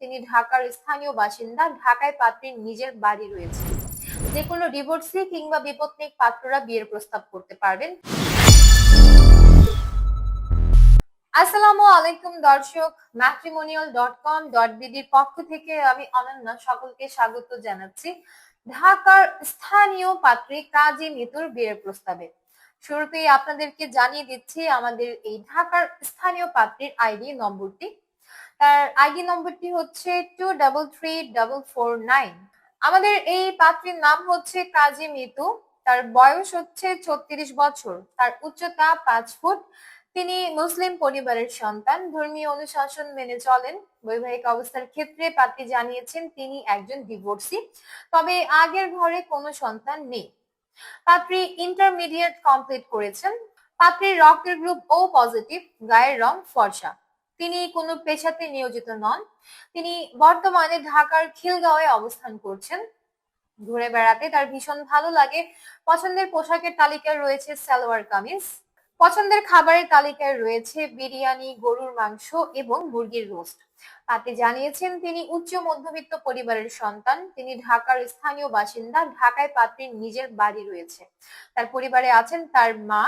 তিনি ঢাকার স্থানীয় বাসিন্দা। ঢাকায় পাত্রীর নিজের বাড়ি রয়েছে। যে কোনো ডিভোর্সি কিংবা বিপত্নিক পাত্ররা বিয়ের প্রস্তাব করতে পারবেন। আসসালামু আলাইকুম দর্শক। ম্যাট্রিমোনিয়াল ডট কম ডট বিডির পক্ষ থেকে আমি অনন্যা সকলকে স্বাগত জানাচ্ছি। ঢাকার স্থানীয় পাত্রী কাজী মিতুর বিয়ের প্রস্তাবে। শুরুতেই আপনাদেরকে জানিয়ে দিচ্ছি, আমাদের এই ঢাকার স্থানীয় পাত্রীর আইডি, নম্বরটি। তার আইডি নম্বরটি হচ্ছে two double three double four nine আমাদের এই পাত্রীর নাম হচ্ছে কাজী মিতু, তার বয়স হচ্ছে ছত্রিশ বছর, তার উচ্চতা পাঁচ ফুট। তিনি মুসলিম পরিবারের সন্তান, ধর্মীয় অনুশাসন মেনে চলেন। বৈবাহিক অবস্থার ক্ষেত্রে পাত্রী জানিয়েছেন তিনি একজন ডিভোর্সি তবে আগের ঘরে কোনো সন্তান নেই। পাত্রী ইন্টারমিডিয়েট কমপ্লিট করেছেন। পাত্রীর রক্তের গ্রুপ ও পজিটিভ গায়ের রং ফর্সা। তিনি কোনো পেশাতে নিয়োজিত নন। তিনি বর্তমানে ঢাকার খিলগাঁওয়ে অবস্থান করছেন। ঘুরে বেড়াতে তার ভীষণ ভালো লাগে। পছন্দের পোশাকের তালিকায় রয়েছে সালোয়ার কামিজ। পছন্দের খাবারের তালিকায় রয়েছে বিরিয়ানি, গরুর মাংস এবং মুরগির রোস্ট। তাতে জানিয়েছেন তিনি উচ্চ মধ্যবিত্ত পরিবারের সন্তান। তিনি ঢাকার স্থানীয় বাসিন্দা। ঢাকায় পাত্রীর নিজের বাড়ি রয়েছে। তার পরিবারে আছেন তার মা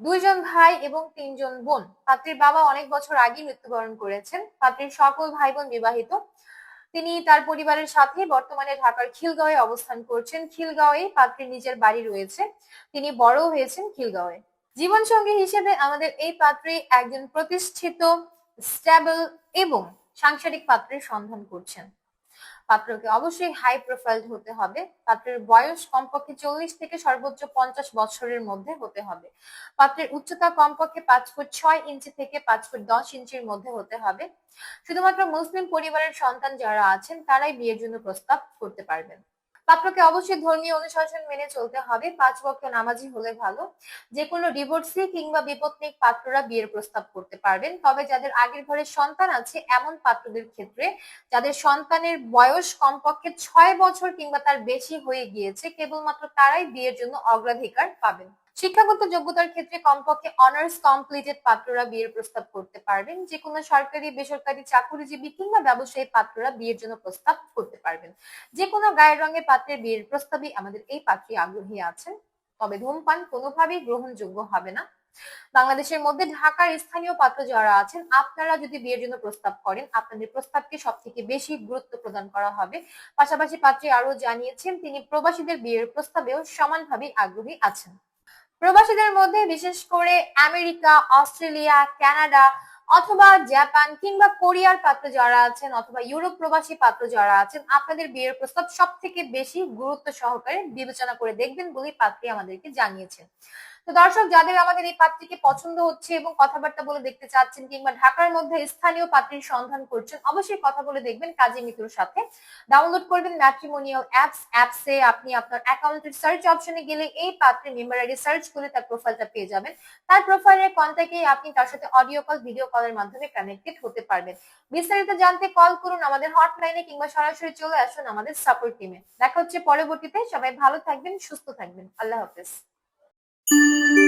দুইজন ভাই এবং তিনজন বোন। পাত্রীর বাবা অনেক বছর আগে মৃত্যুবরণ করেছেন। পাত্রীর সকল ভাই বোন বিবাহিত। তিনি তার পরিবারের সাথে বর্তমানে ঢাকার খিলগাঁওয়ে অবস্থান করছেন। খিলগাঁওয়ে পাত্রীর নিজের বাড়ি রয়েছে। তিনি বড় হয়েছেন খিলগাঁওয়ে। জীবন সঙ্গী হিসেবে আমাদের এই পাত্রী একজন প্রতিষ্ঠিত স্টেবল এবং সাংসারিক পাত্রের সন্ধান করছেন। পাত্রকে অবশ্যই হাই প্রোফাইল হতে হবে। পাত্রের বয়স কমপক্ষে চল্লিশ থেকে সর্বোচ্চ পঞ্চাশ বছরের মধ্যে হতে হবে। পাত্রের উচ্চতা কমপক্ষে পাঁচ ফুট ছয় ইঞ্চি থেকে পাঁচ ফুট দশ ইঞ্চির মধ্যে হতে হবে। শুধুমাত্র মুসলিম পরিবারের সন্তান যারা আছেন, তারাই বিয়ের জন্য প্রস্তাব করতে পারবেন। পাত্রকে অবশ্যই ধর্মীয় অনুশাসন মেনে চলতে হবে। পাঁচ বক্ত নামাজি হলে ভালো। যে কোনো ডিভোর্সি কিংবা বিপত্নিক পাত্ররা বিয়ের প্রস্তাব করতে পারবেন। তবে যাদের আগের ঘরে সন্তান আছে, এমন পাত্রদের ক্ষেত্রে যাদের সন্তানের বয়স কমপক্ষে ছয় বছর কিংবা তার বেশি হয়ে গিয়েছে, কেবলমাত্র তারাই বিয়ের জন্য অগ্রাধিকার পাবেন। শিক্ষাগত যোগ্যতার ক্ষেত্রে কমপক্ষে অনার্স কমপ্লিটেড পাত্ররা বিয়ের প্রস্তাব করতে পারবেন। যে কোনো সরকারি, বেসরকারি চাকুরিজীবী কিংবা ব্যবসায়ী পাত্ররা বিয়ের জন্য প্রস্তাব করতে পারবেন। যে কোনো গায়ের রঙের পাত্রের বিয়ের প্রস্তাবে আমাদের এই পাত্রী আগ্রহী আছেন। তবে ধূমপান কোনোভাবেই গ্রহণযোগ্য হবে না। বাংলাদেশের মধ্যে ঢাকার স্থানীয় পাত্র যারা আছেন, আপনারা যদি বিয়ের জন্য প্রস্তাব করেন, আপনাদের প্রস্তাবকে সব থেকে বেশি গুরুত্ব প্রদান করা হবে। পাশাপাশি পাত্রী আরও জানিয়েছেন, তিনি প্রবাসীদের বিয়ের প্রস্তাবেও সমানভাবে আগ্রহী আছেন। প্রবাসীদের মধ্যে বিশেষ করে আমেরিকা, অস্ট্রেলিয়া, কানাডা অথবা জাপান কিংবা কোরিয়ার পাত্র যারা আছেন অথবা ইউরোপ প্রবাসী পাত্র যারা আছেন, আপনাদের বিয়ের প্রস্তাব সব থেকে বেশি গুরুত্ব সহকারে বিবেচনা করে দেখবেন বলেই পাত্রী আমাদেরকে জানিয়েছেন। তো দর্শক, যাদের আমাদের এই পাত্রীকে পছন্দ হচ্ছে এবং কথাবার্তা বলে দেখতে চাচ্ছেন কিংবা ঢাকার মধ্যে স্থানীয় পাত্রীর সন্ধান করছেন, অবশ্যই কথা বলে দেখবেন কাজী মিত্রর সাথে। ডাউনলোড করবেন ম্যাট্রিমোনিয়াল অ্যাপস অ্যাপসে আপনি আপনার অ্যাকাউন্টের সার্চ অপশনে গেলে এই পাত্রের মেম্বার আইডি সার্চ করে তার প্রোফাইলটা পেয়ে যাবেন। তার প্রোফাইলের কন্ট্যাক্টে আপনি তার সাথে অডিও কল ভিডিও কলের মাধ্যমে কানেক্টেড হতে পারবেন। বিস্তারিত জানতে কল করুন আমাদের হটলাইনে কিংবা সরাসরি চলে আসুন আমাদের সাপোর্ট টিমে দেখা হচ্ছে পরবর্তীতে, সবাই ভালো থাকবেন, সুস্থ থাকবেন। আল্লাহ হাফেজ। Música